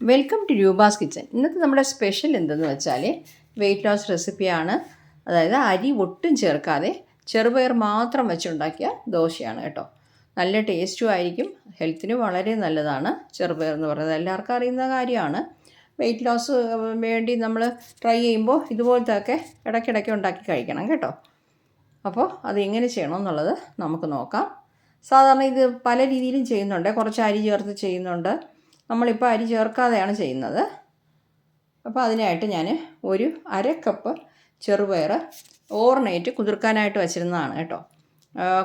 Welcome to Roopa's kitchen ഇന്നത്തെ നമ്മുടെ special എന്തെന്ന് വെച്ചാൽ വെയിറ്റ് ലോസ് റെസിപ്പിയാണ് അതായത് അരി ഒട്ടും ചേർക്കാതെ ചെറുപയർ മാത്രം വെച്ചുണ്ടാക്കിയ ദോശയാണ് കേട്ടോ. നല്ല ടേസ്റ്റും ആയിരിക്കും. ഹെൽത്തിന് വളരെ നല്ലതാണ് ചെറുപയർ എന്ന് പറയുന്നത്. എല്ലാവർക്കും അറിയുന്ന കാര്യമാണ്. വെയിറ്റ് ലോസ് വേണ്ടി നമ്മൾ ട്രൈ ചെയ്യുമ്പോൾ ഇതുപോലത്തെ ഒക്കെ ഇടയ്ക്കിടയ്ക്ക് ഉണ്ടാക്കി കഴിക്കണം കേട്ടോ. അപ്പോൾ അത് എങ്ങനെ ചെയ്യണമെന്നുള്ളത് നമുക്ക് നോക്കാം. സാധാരണ ഇത് പല രീതിയിലും ചെയ്യുന്നുണ്ട്. കുറച്ച് അരി ചേർത്ത് ചെയ്യുന്നുണ്ട്. നമ്മളിപ്പോൾ അരി ചേർക്കാതെയാണ് ചെയ്യുന്നത്. അപ്പോൾ അതിനായിട്ട് ഞാൻ ഒരു അര കപ്പ് ചെറുപയർ ഓവർനൈറ്റ് കുതിർക്കാനായിട്ട് വച്ചിരുന്നതാണ് കേട്ടോ.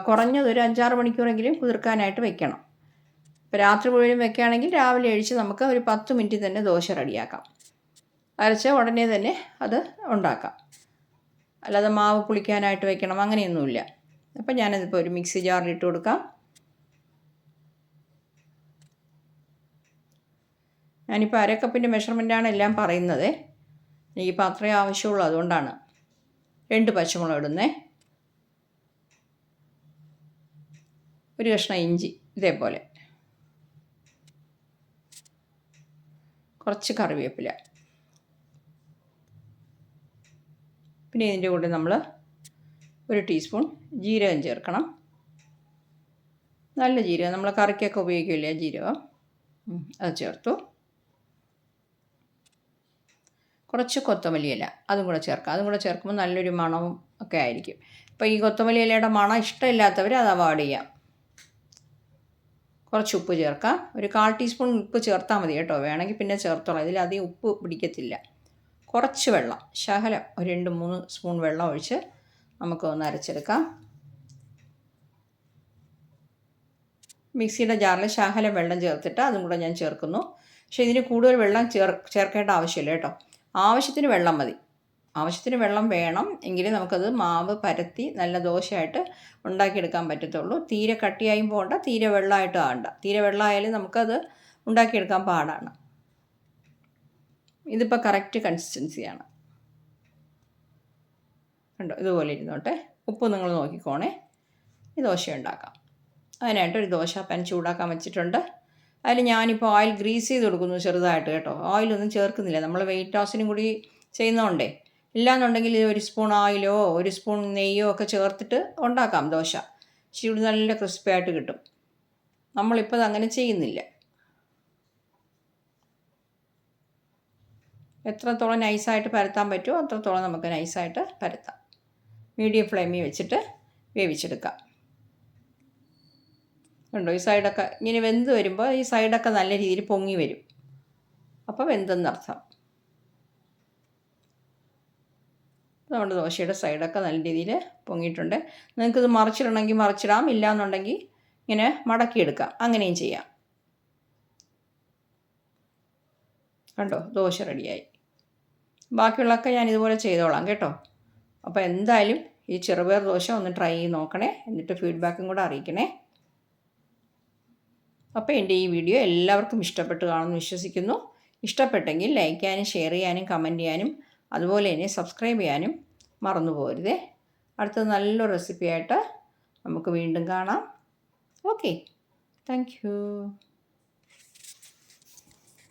കുറഞ്ഞത് ഒരു അഞ്ചാറ് മണിക്കൂറെങ്കിലും കുതിർക്കാനായിട്ട് വെക്കണം. ഇപ്പോൾ രാത്രി മുഴുവനും വെക്കുകയാണെങ്കിൽ രാവിലെ അഴിച്ച് നമുക്ക് ഒരു പത്ത് മിനിറ്റ് തന്നെ ദോശ റെഡിയാക്കാം. അരച്ച ഉടനെ തന്നെ അത് ഉണ്ടാക്കാം. അല്ലാതെ മാവ് പുളിക്കാനായിട്ട് വെക്കണം അങ്ങനെയൊന്നുമില്ല. അപ്പം ഞാനതിപ്പോൾ ഒരു മിക്സി ജാറിൽ ഇട്ട് കൊടുക്കാം. ഞാനിപ്പോൾ അരക്കപ്പിന്റെ മെഷർമെന്റാണ് എല്ലാം പറയുന്നത്. എനിക്കിപ്പോൾ അത്രയും ആവശ്യമുള്ളൂ അതുകൊണ്ടാണ്. രണ്ട് പച്ചമുളക് ഇടുന്നേ. ഒരു കഷ്ണം ഇഞ്ചി ഇതേപോലെ. കുറച്ച് കറിവേപ്പില. പിന്നെ ഇതിന്റെ കൂടെ നമ്മൾ ഒരു ടീസ്പൂൺ ജീരകം ചേർക്കണം. നല്ല ജീരകം. നമ്മൾ കറിക്കൊക്കെ ഉപയോഗിക്കില്ലേ ജീരകം? അത് ചേർത്തു. കുറച്ച് കൊത്തമല്ലി ഇല അതും കൂടെ ചേർക്കാം. അതും കൂടെ ചേർക്കുമ്പോൾ നല്ലൊരു മണവും ഒക്കെ ആയിരിക്കും. ഇപ്പോൾ ഈ കൊത്തമല്ലി ഇലയുടെ മണം ഇഷ്ടമില്ലാത്തവർ അത് അവോയ്ഡ് ചെയ്യാം. കുറച്ച് ഉപ്പ് ചേർക്കാം. ഒരു കാൽ ടീസ്പൂൺ ഉപ്പ് ചേർത്താൽ മതി കേട്ടോ. വേണമെങ്കിൽ പിന്നെ ചേർത്തോളാം. ഇതിൽ അധികം ഉപ്പ് പിടിക്കത്തില്ല. കുറച്ച് വെള്ളം ശകലം ഒരു രണ്ട് മൂന്ന് സ്പൂൺ വെള്ളം ഒഴിച്ച് നമുക്ക് ഒന്ന് അരച്ചെടുക്കാം. മിക്സിയുടെ ജാറിൽ ശകലം വെള്ളം ചേർത്തിട്ട് അതും കൂടെ ഞാൻ ചേർക്കുന്നു. പക്ഷേ ഇതിന് കൂടുതൽ വെള്ളം ചേർ ചേർക്കേണ്ട ആവശ്യമില്ല കേട്ടോ. ആവശ്യത്തിന് വെള്ളം മതി. ആവശ്യത്തിന് വെള്ളം വേണം എങ്കിലേ നമുക്കത് മാവ് പരത്തി നല്ല ദോശയായിട്ട് ഉണ്ടാക്കിയെടുക്കാൻ പറ്റത്തുള്ളൂ. തീരെ കട്ടിയായും പോകണ്ട തീരെ വെള്ളമായിട്ടും ആകണ്ട. തീരെ വെള്ളമായാലും നമുക്കത് ഉണ്ടാക്കിയെടുക്കാൻ പാടാണ്. ഇതിപ്പോൾ കറക്റ്റ് കൺസിസ്റ്റൻസിയാണ് കണ്ടോ? ഇതുപോലെ ഇരുന്നോട്ടെ. ഉപ്പ് നിങ്ങൾ നോക്കിക്കോണേ. ഈ ദോശ ഉണ്ടാക്കാം. അതിനായിട്ടൊരു ദോശ പാൻ ചൂടാക്കാൻ വെച്ചിട്ടുണ്ട്. അതിൽ ഞാനിപ്പോൾ ഓയിൽ ഗ്രീസ് ചെയ്ത് കൊടുക്കുന്നു ചെറുതായിട്ട് കേട്ടോ. ഓയിലൊന്നും ചേർക്കുന്നില്ല. നമ്മൾ വെയിറ്റ് ലോസിനും കൂടി ചെയ്യുന്നതുകൊണ്ടേ. ഇല്ലാന്നുണ്ടെങ്കിൽ ഒരു സ്പൂൺ ഓയിലോ ഒരു സ്പൂൺ നെയ്യോ ഒക്കെ ചേർത്തിട്ട് ഉണ്ടാക്കാം ദോശ. ചൂട് നല്ല ക്രിസ്പി ആയിട്ട് കിട്ടും. നമ്മളിപ്പോൾ അങ്ങനെ ചെയ്യുന്നില്ല. എത്രത്തോളം നൈസായിട്ട് പരത്താൻ പറ്റുമോ അത്രത്തോളം നമുക്ക് നൈസായിട്ട് പരത്താം. മീഡിയം ഫ്ലെയിമിൽ വെച്ചിട്ട് വേവിച്ചെടുക്കാം. കണ്ടോ? ഈ സൈഡൊക്കെ ഇങ്ങനെ വെന്ത് വരുമ്പോൾ ഈ സൈഡൊക്കെ നല്ല രീതിയിൽ പൊങ്ങി വരും. അപ്പോൾ വെന്തെന്നർത്ഥം നമ്മുടെ ദോശയുടെ സൈഡൊക്കെ നല്ല രീതിയിൽ പൊങ്ങിയിട്ടുണ്ട്. നിങ്ങൾക്കിത് മറിച്ചിടണമെങ്കിൽ മറിച്ചിടാം. ഇല്ല എന്നുണ്ടെങ്കിൽ ഇങ്ങനെ മടക്കിയെടുക്കാം. അങ്ങനെയും ചെയ്യാം. കണ്ടോ? ദോശ റെഡിയായി. ബാക്കിയുള്ളതൊക്കെ ഞാൻ ഇതുപോലെ ചെയ്തോളാം കേട്ടോ. അപ്പോൾ എന്തായാലും ഈ ചെറുപയർ ദോശ ഒന്ന് ട്രൈ ചെയ്ത് നോക്കണേ. എന്നിട്ട് ഫീഡ്ബാക്കും കൂടെ അറിയിക്കണേ. അപ്പോൾ എന്റെ ഈ വീഡിയോ എല്ലാവർക്കും ഇഷ്ടപ്പെട്ട് കാണുമെന്ന് വിശ്വസിക്കുന്നു. ഇഷ്ടപ്പെട്ടെങ്കിൽ ലൈക്ക് ചെയ്യാനും ഷെയർ ചെയ്യാനും കമന്റ് ചെയ്യാനും അതുപോലെ തന്നെ സബ്സ്ക്രൈബ് ചെയ്യാനും മറന്നു പോരുതേ. അടുത്ത നല്ലൊരു റെസിപ്പിയായിട്ട് നമുക്ക് വീണ്ടും കാണാം. Okay thank